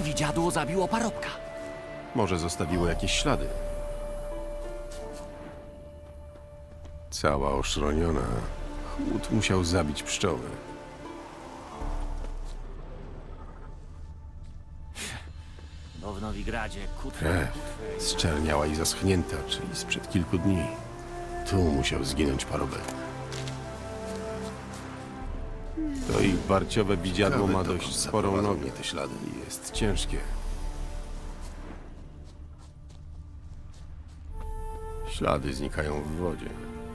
Widziadło zabiło parobka. Może zostawiło jakieś ślady. Cała oszroniona. Chłód musiał zabić pszczoły. Bo w Nowigradzie. Krew zczerniała i zaschnięta, czyli sprzed kilku dni. Tu musiał zginąć parobek. To ich barciowe widziadło ma dość sporą nogę. Te ślady jest ciężkie. Ślady znikają w wodzie.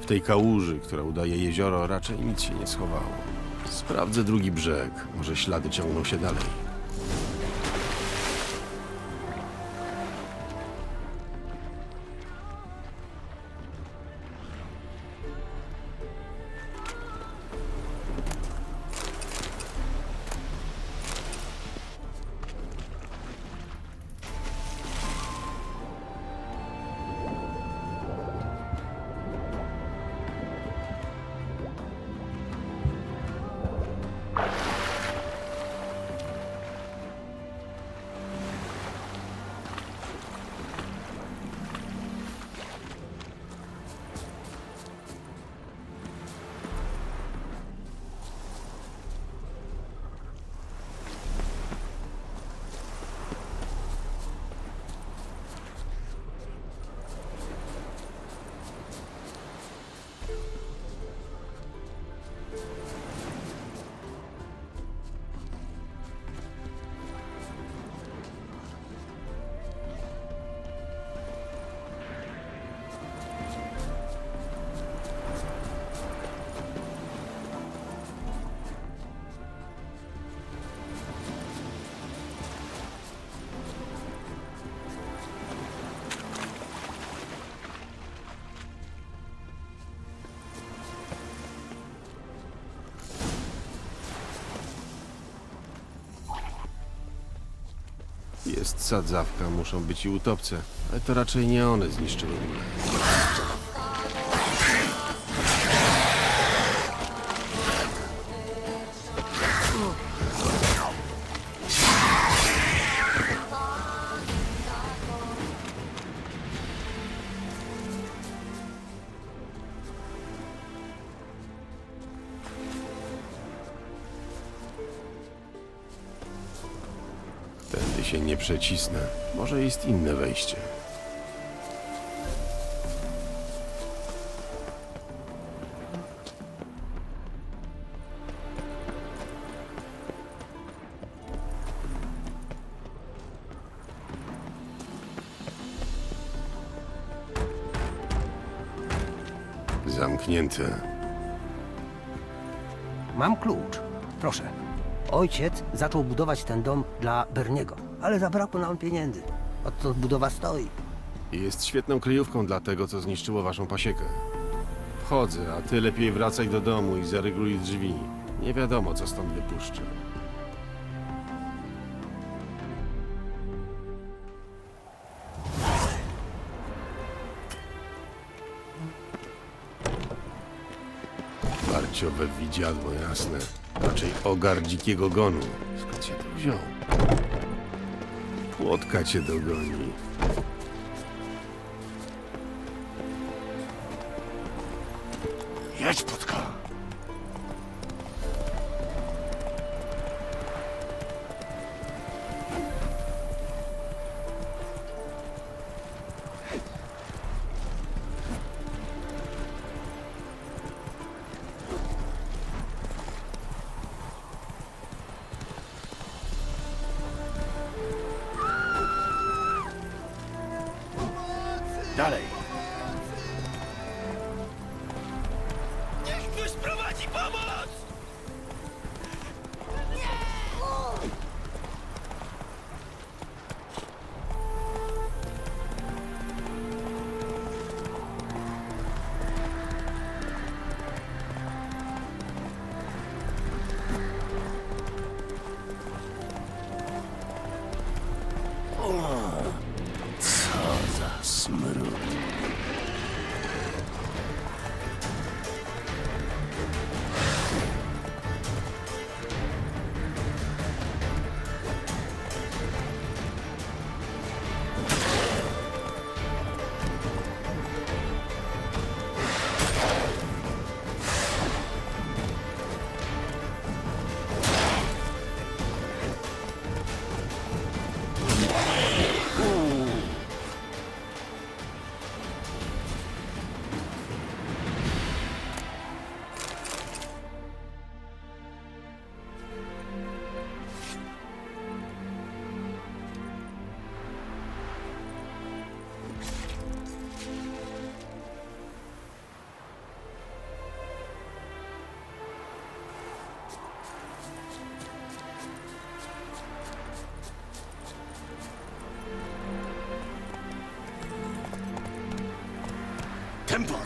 W tej kałuży, która udaje jezioro, raczej nic się nie schowało. Sprawdzę drugi brzeg. Może ślady ciągną się dalej. Jest sadzawka, muszą być i utopce, ale to raczej nie one zniszczyły mnie. Się nie przecisnę. Może jest inne wejście. Zamknięte. Mam klucz. Proszę. Ojciec zaczął budować ten dom dla Berniego, ale zabrakło nam pieniędzy. Odtąd budowa stoi. Jest świetną kryjówką dla tego, co zniszczyło waszą pasiekę. Wchodzę, a ty lepiej wracaj do domu i zarygluj drzwi. Nie wiadomo, co stąd wypuszczę. Barciowe widziadło jasne. Raczej ogar dzikiego gonu. Skąd się to wziął? Płotka cię dogoni. Jedź, Płotka!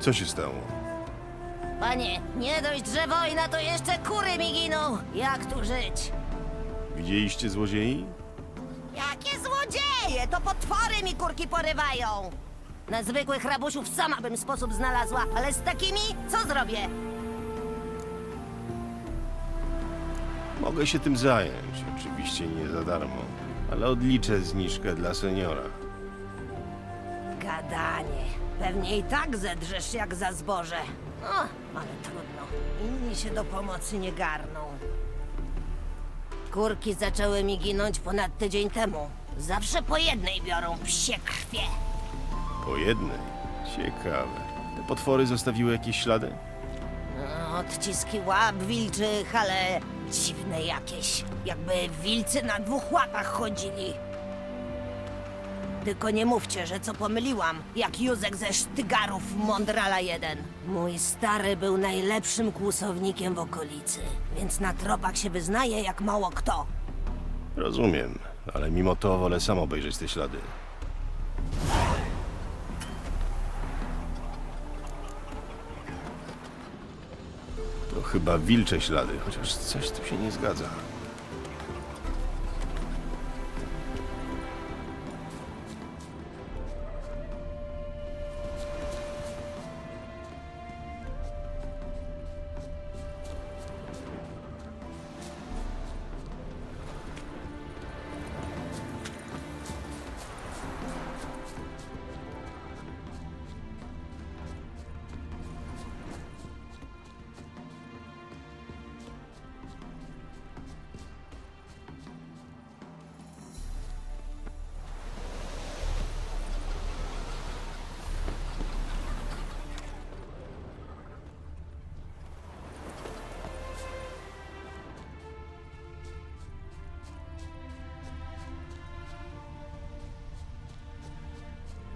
Co się stało? Panie, nie dość, że wojna, to jeszcze kury mi giną! Jak tu żyć? Widzieliście złodziei? Jakie złodzieje! To potwory mi kurki porywają! Na zwykłych rabusiów sama bym sposób znalazła, ale z takimi co zrobię? Mogę się tym zająć, oczywiście nie za darmo, ale odliczę zniżkę dla seniora. Gadanie. Pewnie i tak zedrzesz jak za zboże. O, ale trudno. Inni się do pomocy nie garną. Kurki zaczęły mi ginąć ponad tydzień temu. Zawsze po jednej biorą psie krwie. Po jednej? Ciekawe. Te potwory zostawiły jakieś ślady? No, Odciski łap wilczych, ale dziwne jakieś. Jakby wilcy na dwóch łapach chodzili. Tylko nie mówcie, że co pomyliłam, jak Józek ze Sztygarów Mondrala 1. Mój stary był najlepszym kłusownikiem w okolicy, więc na tropach się wyznaje jak mało kto. Rozumiem, ale mimo to wolę sam obejrzeć te ślady. To chyba wilcze ślady, chociaż coś tu się nie zgadza.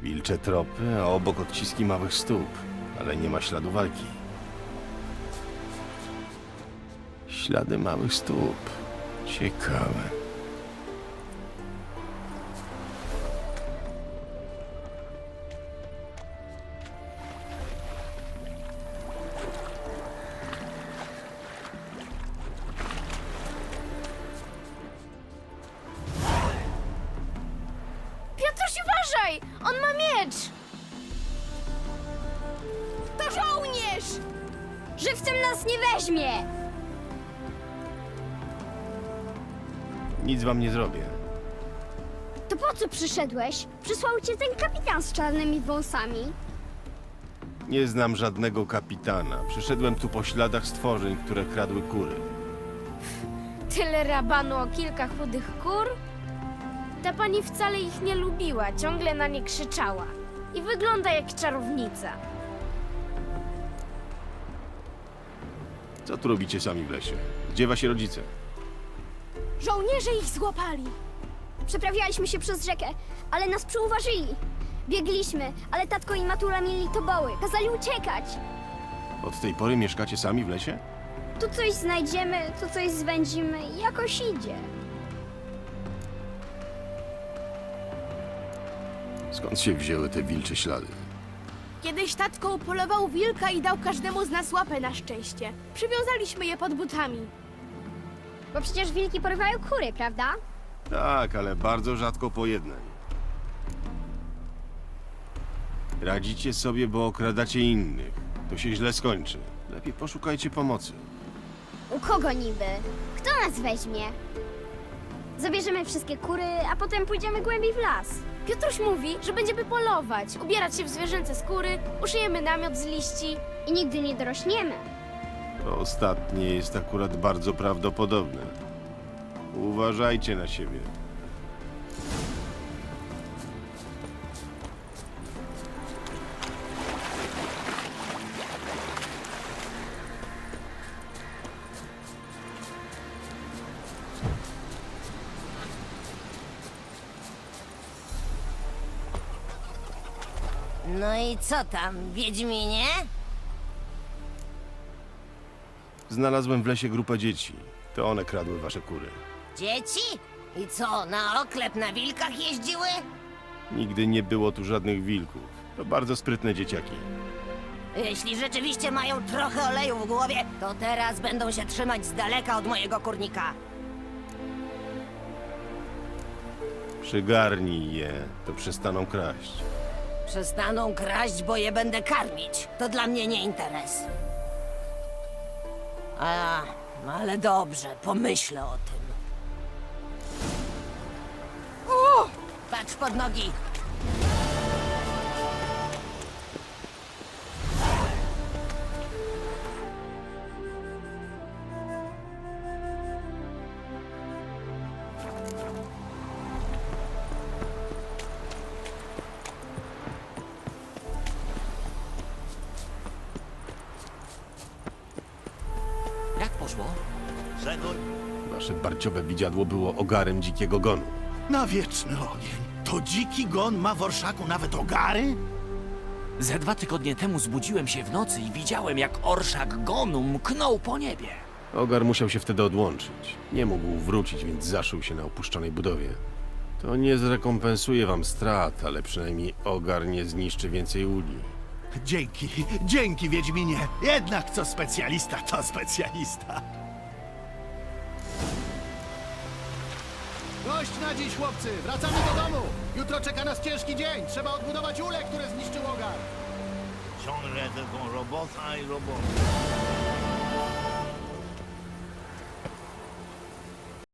Wilcze tropy, a obok odciski małych stóp, ale nie ma śladu walki. Ślady małych stóp. Ciekawe. Nas nie weźmie! Nic wam nie zrobię. To po co przyszedłeś? Przysłał cię ten kapitan z czarnymi wąsami. Nie znam żadnego kapitana. Przyszedłem tu po śladach stworzeń, które kradły kury. Tyle rabanu o kilka chudych kur? Ta pani wcale ich nie lubiła, ciągle na nie krzyczała. I wygląda jak czarownica. Co tu robicie sami w lesie? Gdzie wasi rodzice? Żołnierze ich złapali. Przeprawialiśmy się przez rzekę, ale nas przyuważyli. Biegliśmy, ale tatko i matura mieli toboły. Kazali uciekać. Od tej pory mieszkacie sami w lesie? Tu coś znajdziemy, tu coś zwędzimy jakoś idzie. Skąd się wzięły te wilcze ślady? Kiedyś tatko upolował wilka i dał każdemu z nas łapę na szczęście. Przywiązaliśmy je pod butami. Bo przecież wilki porywają kury, prawda? Tak, ale bardzo rzadko po jednej. Radzicie sobie, bo okradacie innych. To się źle skończy. Lepiej poszukajcie pomocy. U kogo niby? Kto nas weźmie? Zabierzemy wszystkie kury, a potem pójdziemy głębiej w las. Piotruś mówi, że będziemy polować, ubierać się w zwierzęce skóry, uszyjemy namiot z liści. I nigdy nie dorośniemy. To ostatnie jest akurat bardzo prawdopodobne. Uważajcie na siebie. No i co tam, Wiedźminie? Znalazłem w lesie grupę dzieci. To one kradły wasze kury. Dzieci? I co, na oklep na wilkach jeździły? Nigdy nie było tu żadnych wilków. To bardzo sprytne dzieciaki. Jeśli rzeczywiście mają trochę oleju w głowie, to teraz będą się trzymać z daleka od mojego kurnika. Przygarnij je, to przestaną kraść. Przestaną kraść, bo je będę karmić. To dla mnie nie interes. A, ale dobrze, pomyślę o tym. Patrz pod nogi. Poszło? Czego? Wasze barciowe widziadło było ogarem dzikiego gonu. Na wieczny ogień. To dziki gon ma w orszaku nawet ogary? Ze dwa tygodnie temu zbudziłem się w nocy i widziałem, jak orszak gonu mknął po niebie. Ogar musiał się wtedy odłączyć. Nie mógł wrócić, więc zaszył się na opuszczonej budowie. To nie zrekompensuje wam strat, ale przynajmniej ogar nie zniszczy więcej uli. Dzięki, dzięki Wiedźminie. Jednak co specjalista, to specjalista. Dość na dziś, chłopcy. Wracamy do domu. Jutro czeka nas ciężki dzień. Trzeba odbudować ule, które zniszczył ogar. ciągle tylko robota i robota.